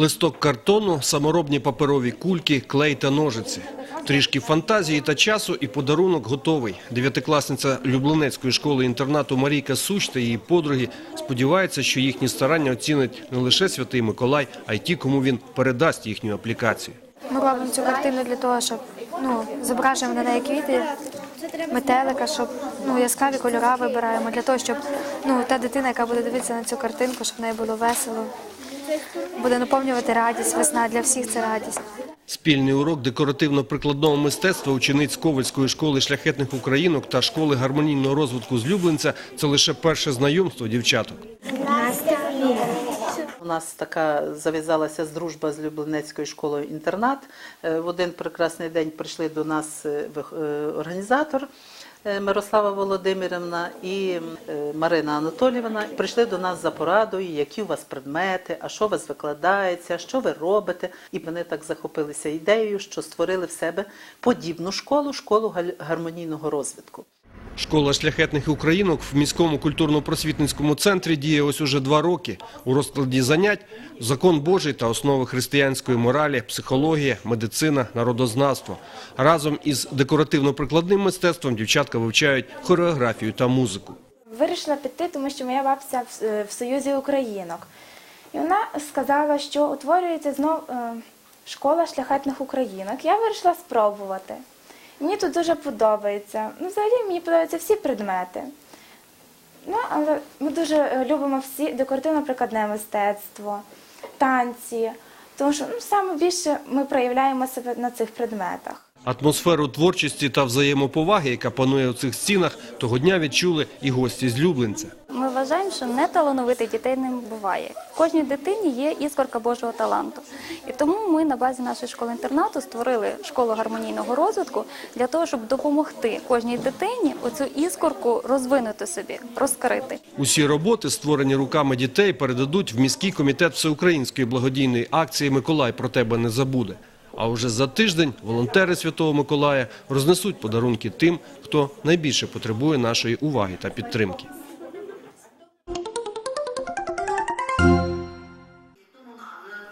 Листок картону, саморобні паперові кульки, клей та ножиці. Трішки фантазії та часу і подарунок готовий. Дев'ятикласниця Люблинецької школи-інтернату Марійка Суч та її подруги сподіваються, що їхні старання оцінить не лише Святий Миколай, а й ті, кому він передасть їхню аплікацію. Ми робимо цю картину для того, щоб ну, зображуємо на неї квіти, метелика, щоб ну, яскраві кольори вибираємо, для того, щоб ну, та дитина, яка буде дивитися на цю картинку, щоб в неї було весело. Буде наповнювати радість, весна для всіх це радість. Спільний урок декоративно-прикладного мистецтва учениць Ковальської школи шляхетних українок та школи гармонійного розвитку з Люблинця – це лише перше знайомство дівчаток. У нас така зав'язалася з дружба з Люблинецькою школою інтернат. Е, В один прекрасний день прийшли до нас е, е, організатор Мирослава Володимирівна і е, Марина Анатоліївна. Прийшли до нас за порадою, які у вас предмети, а що у вас викладається, що ви робите. І вони так захопилися ідеєю, що створили в себе подібну школу, школу гармонійного розвитку. Школа шляхетних українок в міському культурно-просвітницькому центрі діє ось уже два роки. У розкладі занять – закон Божий та основи християнської моралі, психологія, медицина, народознавство. Разом із декоративно-прикладним мистецтвом дівчатка вивчають хореографію та музику. Вирішила піти, тому що моя бабця в, е, Союзі Українок. І вона сказала, що утворюється знов е, школа шляхетних українок. Я вирішила спробувати. Мені тут дуже подобається. Ну, взагалі мені подобаються всі предмети. Ну, але ми дуже е, любимо всі декоративно-прикладне мистецтво, танці, тому що ну, саме більше ми проявляємо себе на цих предметах. Атмосферу творчості та взаємоповаги, яка панує у цих стінах, того дня відчули і гості з Люблинця. Вважаємо, що неталановитих дітей не буває. В кожній дитині є іскорка Божого таланту. І тому ми на базі нашої школи-інтернату створили школу гармонійного розвитку для того, щоб допомогти кожній дитині оцю іскорку розвинути собі, розкрити. Усі роботи, створені руками дітей, передадуть в міський комітет всеукраїнської благодійної акції «Миколай про тебе не забуде». А уже за тиждень волонтери Святого Миколая рознесуть подарунки тим, хто найбільше потребує нашої уваги та підтримки.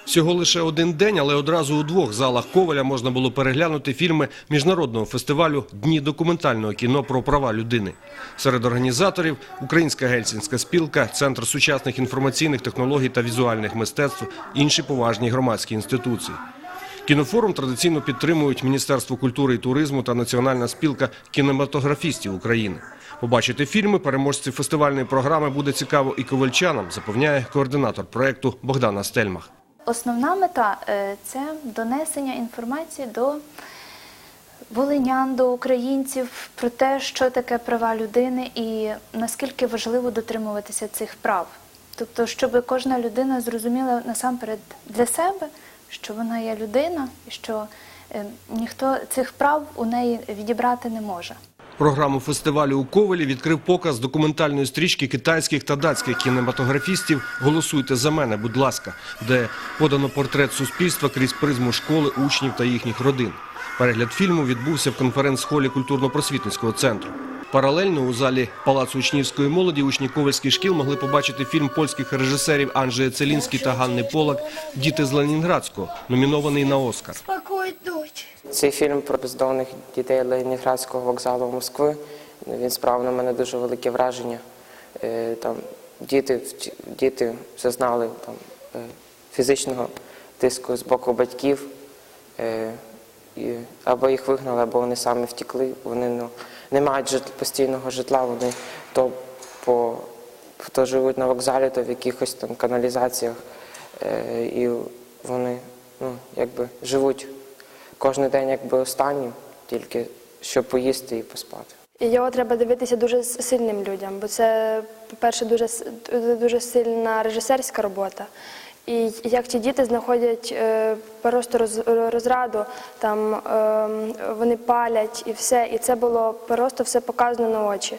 Всього лише один день, але одразу у двох залах Коваля можна було переглянути фільми міжнародного фестивалю Дні документального кіно про права людини. Серед організаторів Українська гельсінська спілка, Центр сучасних інформаційних технологій та візуальних мистецтв, інші поважні громадські інституції. Кінофорум традиційно підтримують Міністерство культури і туризму та Національна спілка кінематографістів України. Побачити фільми переможців фестивальної програми буде цікаво і ковальчанам, запевняє координатор проєкту Богдана Стельмах. Основна мета е, це донесення інформації до волинян, до українців про те, що таке права людини і наскільки важливо дотримуватися цих прав. Тобто, щоб кожна людина зрозуміла насамперед для себе, що вона є людина і що е, ніхто цих прав у неї відібрати не може. Програму фестивалю у Ковелі відкрив показ документальної стрічки китайських та датських кінематографістів «Голосуйте за мене, будь ласка», де подано портрет суспільства крізь призму школи, учнів та їхніх родин. Перегляд фільму відбувся в конференц-холі культурно-просвітницького центру. Паралельно у залі Палацу учнівської молоді учні ковальських шкіл могли побачити фільм польських режисерів Анджея Целінський та Ганни Полак «Діти з Ленінградського», номінований на Оскар. Цей фільм про бездомних дітей Ленінградського вокзалу Москви. Він справив на мене дуже велике враження. Е, Там діти, діти зазнали там, е, фізичного тиску з боку батьків. Е, Або їх вигнали, або вони самі втекли. Вони ну, не мають жит- постійного житла, вони то, по, то живуть на вокзалі, то в якихось там каналізаціях. І вони ну, якби живуть кожен день якби останнім, тільки щоб поїсти і поспати. І Його треба дивитися дуже сильним людям, бо це, по-перше, дуже, дуже сильна режисерська робота. І як ті діти знаходять е, просто роз, розраду, там е, вони палять і все. І це було просто все показано на очі.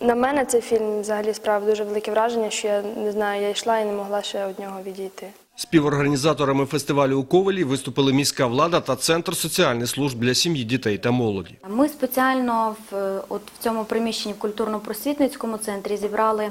На мене цей фільм взагалі справив дуже велике враження, що я не знаю, я йшла і не могла ще від нього відійти. Співорганізаторами фестивалю у Ковелі виступили міська влада та Центр соціальних служб для сім'ї, дітей та молоді. Ми спеціально в, от в цьому приміщенні в культурно-просвітницькому центрі зібрали е,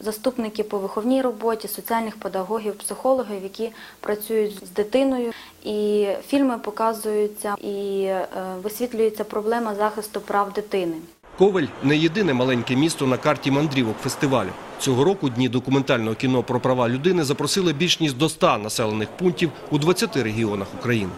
заступників по виховній роботі, соціальних педагогів, психологів, які працюють з дитиною. І фільми показуються і е, висвітлюється проблема захисту прав дитини. Ковель не єдине маленьке місто на карті мандрівок фестивалю. Цього року дні документального кіно про права людини запросили більш ніж до 100 населених пунктів у 20 регіонах України.